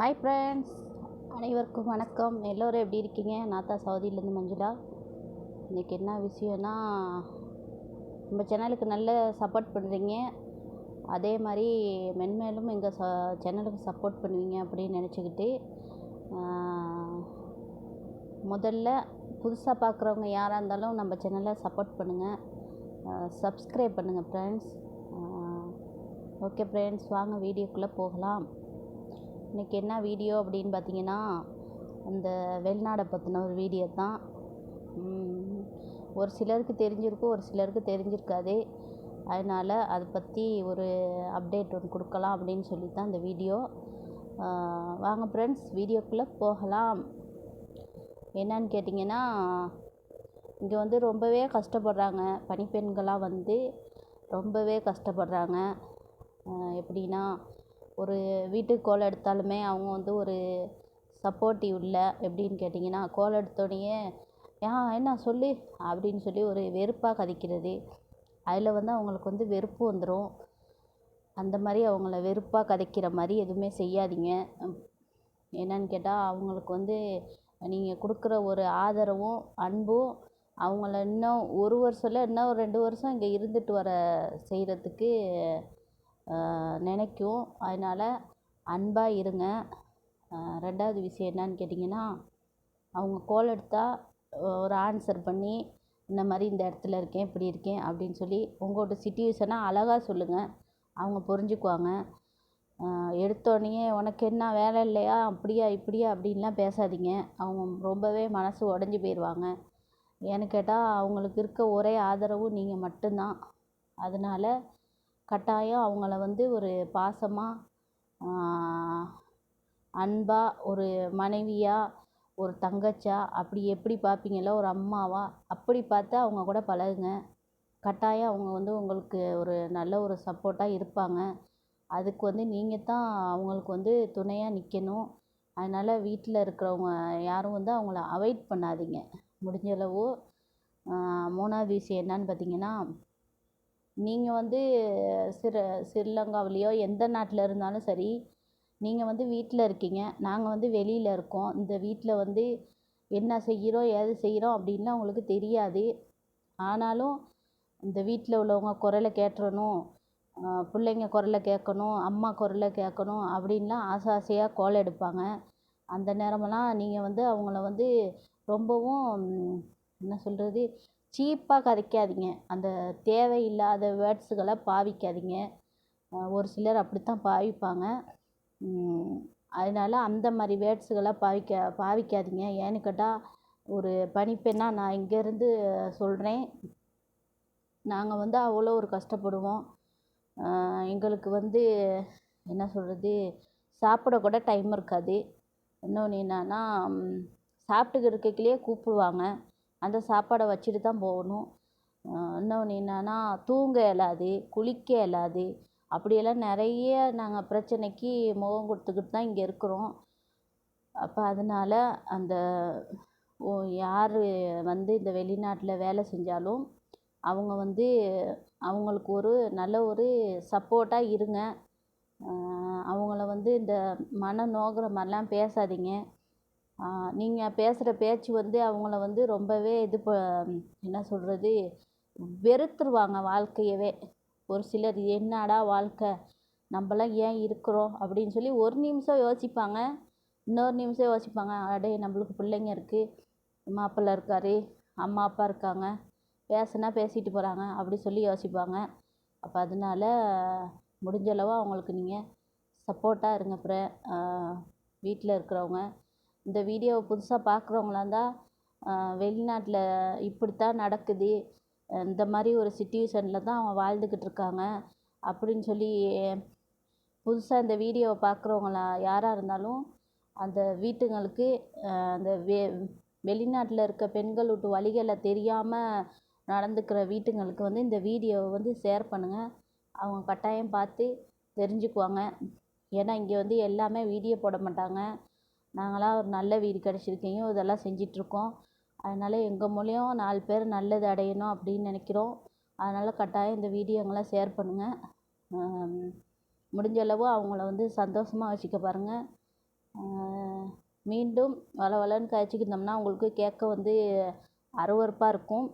Hi friends அனைவருக்கும் வணக்கம். எல்லோரும் எப்படி இருக்கீங்க? நான் தான் சவுதியிலேருந்து மஞ்சுளா. இன்றைக்கி என்ன விஷயம்னா நம்ம சேனலுக்கு நல்ல சப்போர்ட் பண்ணுறீங்க அதே மாதிரி மென்மேலும் எங்கள் ச சேனலுக்கு சப்போர்ட் பண்ணுவீங்க அப்படின்னு நினச்சிக்கிட்டு முதல்ல புதுசாக பார்க்குறவங்க யாராக இருந்தாலும் நம்ம சேனலை சப்போர்ட் பண்ணுங்கள் சப்ஸ்கிரைப் பண்ணுங்கள் ஃப்ரெண்ட்ஸ் ஓகே ஃப்ரெண்ட்ஸ் வாங்க வீடியோக்குள்ளே போகலாம். இன்றைக்கி என்ன வீடியோ அப்படின்னு பார்த்தீங்கன்னா அந்த வெளிநாடை பற்றின ஒரு வீடியோ தான். ஒரு சிலருக்கு தெரிஞ்சிருக்கும் ஒரு சிலருக்கு தெரிஞ்சிருக்காது. அதனால் அதை பற்றி ஒரு அப்டேட் ஒன்று கொடுக்கலாம் அப்படின்னு சொல்லி தான் இந்த வீடியோ. வாங்க ஃப்ரெண்ட்ஸ் வீடியோக்குள்ளே போகலாம். என்னன்னு கேட்டிங்கன்னா இங்கே வந்து ரொம்பவே கஷ்டப்படுறாங்க. பணிப்பெண்களாக வந்து ரொம்பவே கஷ்டப்படுறாங்க. எப்படின்னா ஒரு வீட்டுக்கு கோலம் எடுத்தாலுமே அவங்க வந்து ஒரு சப்போர்ட்டிவ் இல்லை எப்படின்னு கேட்டிங்கன்னா கோலம் எடுத்தோடனே ஏன் என்ன சொல்லு? அப்படின்னு சொல்லி ஒரு வெறுப்பாக கதைக்கிறது. அதில் வந்து அவங்களுக்கு வந்து வெறுப்பு வந்துடும் அந்த மாதிரி அவங்கள வெறுப்பாக கதைக்கிற மாதிரி எதுவுமே செய்யாதீங்க. என்னன்னு கேட்டால் அவங்களுக்கு வந்து நீங்கள் கொடுக்குற ஒரு ஆதரவும் அன்பும் அவங்கள இன்னும் ஒரு வருஷம் இல்லை இன்னும் ஒரு ரெண்டு வருஷம் இங்கே இருந்துட்டு வர செய்கிறதுக்கு நினைக்கும். அதனால் அன்பாக இருங்க. ரெண்டாவது விஷயம் என்னன்னு கேட்டிங்கன்னா அவங்க கோல் எடுத்தால் ஒரு ஆன்சர் பண்ணி இந்த மாதிரி இந்த இடத்துல இருக்கேன் இப்படி இருக்கேன் அப்படின்னு சொல்லி உங்களோட சுச்சுவேஷனை அழகாக சொல்லுங்கள் அவங்க புரிஞ்சுக்குவாங்க. ஆஹ் எடுத்தோடனே உனக்கு என்ன வேலை இல்லையா? அப்படியா இப்படியா? அப்படின்லாம் பேசாதீங்க. அவங்க ரொம்பவே மனசு உடஞ்சி போயிடுவாங்க ஏன்னு கேட்டால் அவங்களுக்கு இருக்க ஒரே ஆதரவு நீங்கள் மட்டும்தான். அதனால் கட்டாயம் அவங்கள வந்து ஒரு பாசமாக அன்பாக ஒரு மனைவியாக ஒரு தங்கச்சா அப்படி எப்படி பார்ப்பீங்களோ ஒரு அம்மாவா அப்படி பார்த்து அவங்க கூட பழகுங்க. கட்டாயம் அவங்க வந்து உங்களுக்கு ஒரு நல்ல ஒரு சப்போர்ட்டாக இருப்பாங்க. அதுக்கு வந்து நீங்கள் தான் அவங்களுக்கு வந்து துணையாக நிற்கணும் அதனால் வீட்டில் இருக்கிறவங்க யாரும் வந்து அவங்கள அவாய்ட் பண்ணாதீங்க. முடிஞ்சளவு மூணாவது விஷயம் என்னன்னு பார்த்தீங்கன்னா நீங்கள் வந்து சிறு ஸ்ரீலங்காவிலையோ எந்த நாட்டில் இருந்தாலும் சரி நீங்கள் வந்து வீட்டில் இருக்கீங்க. நாங்கள் வந்து வெளியில் இருக்கோம். இந்த வீட்டில் வந்து என்ன செய்கிறோம் ஏது செய்கிறோம் அப்படின்லாம் உங்களுக்கு தெரியாது. ஆனாலும் இந்த வீட்டில் உள்ளவங்க குரலை கேட்டுறணும் பிள்ளைங்க குரலை கேட்கணும் அம்மா குரலை கேட்கணும் அப்படின்லாம் ஆசை ஆசையாக கோலம் எடுப்பாங்க. அந்த நேரமெல்லாம் நீங்கள் வந்து அவங்கள வந்து ரொம்பவும் என்ன சொல்கிறது சீப்பாக கதைக்காதீங்க. அந்த தேவையில்லாத வேர்ட்ஸுகளை பாவிக்காதீங்க. ஒரு சிலர் அப்படித்தான் பாவிப்பாங்க. அதனால அந்த மாதிரி வேர்ட்ஸுகளை பாவிக்க பாவிக்காதீங்க. ஏன்னு கேட்டால் ஒரு பணிப்பெண்ணாக நான் இங்கேருந்து சொல்கிறேன் நாங்கள் வந்து அவ்வளோ ஒரு கஷ்டப்படுவோம். எங்களுக்கு வந்து என்ன சொல்கிறது சாப்பிட கூட டைம் இருக்காது. இன்னொன்று என்னன்னா சாப்பிட்டுக்கிறதுக்குள்ளேயே கூப்பிடுவாங்க. அந்த சாப்பாடை வச்சுட்டு தான் போகணும். இன்னொன்று என்னென்னா தூங்க இயலாது குளிக்க இயலாது. அப்படியெல்லாம் நிறைய நாங்கள் பிரச்சனைக்கு முகம் கொடுத்துக்கிட்டு தான் இங்கே இருக்கிறோம். அப்போ அதனால் அந்த ஓ யார் வந்து இந்த வெளிநாட்டில் வேலை செஞ்சாலும் அவங்க வந்து அவங்களுக்கு ஒரு நல்ல ஒரு சப்போர்ட்டாக இருங்க. அவங்கள வந்து இந்த மன நோகிற மாதிரிலாம் பேசாதீங்க. நீங்கள் பேசுகிற பேச்சு வந்து அவங்கள வந்து ரொம்பவே இது ப என்ன சொல்கிறது வெறுத்துருவாங்க வாழ்க்கையவே. ஒரு சிலர் என்னடா வாழ்க்கை? நம்மளாம் ஏன் இருக்கிறோம்? அப்படின்னு சொல்லி ஒரு நிமிஷம் யோசிப்பாங்க. இன்னொரு நிமிஷம் யோசிப்பாங்க. அடே நம்மளுக்கு பிள்ளைங்க இருக்குது மாப்பிள்ளை இருக்கார். அம்மா அப்பா இருக்காங்க. பேசுனா பேசிட்டு போகிறாங்க அப்படி சொல்லி யோசிப்பாங்க. அப்போ அதனால முடிஞ்சளவு அவங்களுக்கு நீங்கள் சப்போர்ட்டாக இருங்க அப்புறம் வீட்டில் இருக்கிறவங்க. இந்த வீடியோவை புதுசாக பார்க்குறவங்களா இருந்தால் வெளிநாட்டில் இப்படித்தான் நடக்குது. இந்த மாதிரி ஒரு சுச்சுவேஷனில் தான் அவங்க வாழ்ந்துக்கிட்டு இருக்காங்க. அப்படின்னு சொல்லி புதுசாக இந்த வீடியோவை பார்க்குறவங்களா யாராக இருந்தாலும் அந்த வீட்டுங்களுக்கு அந்த வெ வெளிநாட்டில் இருக்க பெண்கள் விட்டு வழிகளை தெரியாமல் நடந்துக்கிற வீட்டுங்களுக்கு வந்து இந்த வீடியோவை வந்து ஷேர் பண்ணுங்கள் அவங்க கட்டாயம் பார்த்து தெரிஞ்சுக்குவாங்க. ஏன்னா இங்கே வந்து எல்லாமே வீடியோ போட மாட்டாங்க. நாங்களாம் ஒரு நல்ல வீடு கிடச்சிருக்கையும் இதெல்லாம் செஞ்சிகிட்ருக்கோம் அதனால் எங்கள் மூலியம் நாலு பேர் நல்லது அடையணும் அப்படின்னு நினைக்கிறோம். அதனால் கட்டாயம் இந்த வீடியோங்கெல்லாம் ஷேர் பண்ணுங்கள் முடிஞ்சளவு அவங்கள வந்து சந்தோஷமாக வச்சுக்க பாருங்கள் மீண்டும் வள வளன்னு காய்ச்சிக்கிட்டோம்னா உங்களுக்கு கேட்க வந்து அருவறுப்பாக இருக்கும்.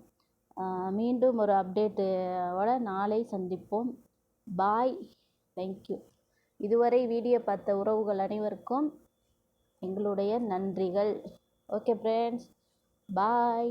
மீண்டும் ஒரு அப்டேட்டோட நாளை சந்திப்போம். பாய். தேங்க்யூ இதுவரை வீடியோ பார்த்த உறவுகள் அனைவருக்கும் எங்களுடைய நன்றிகள். Okay friends bye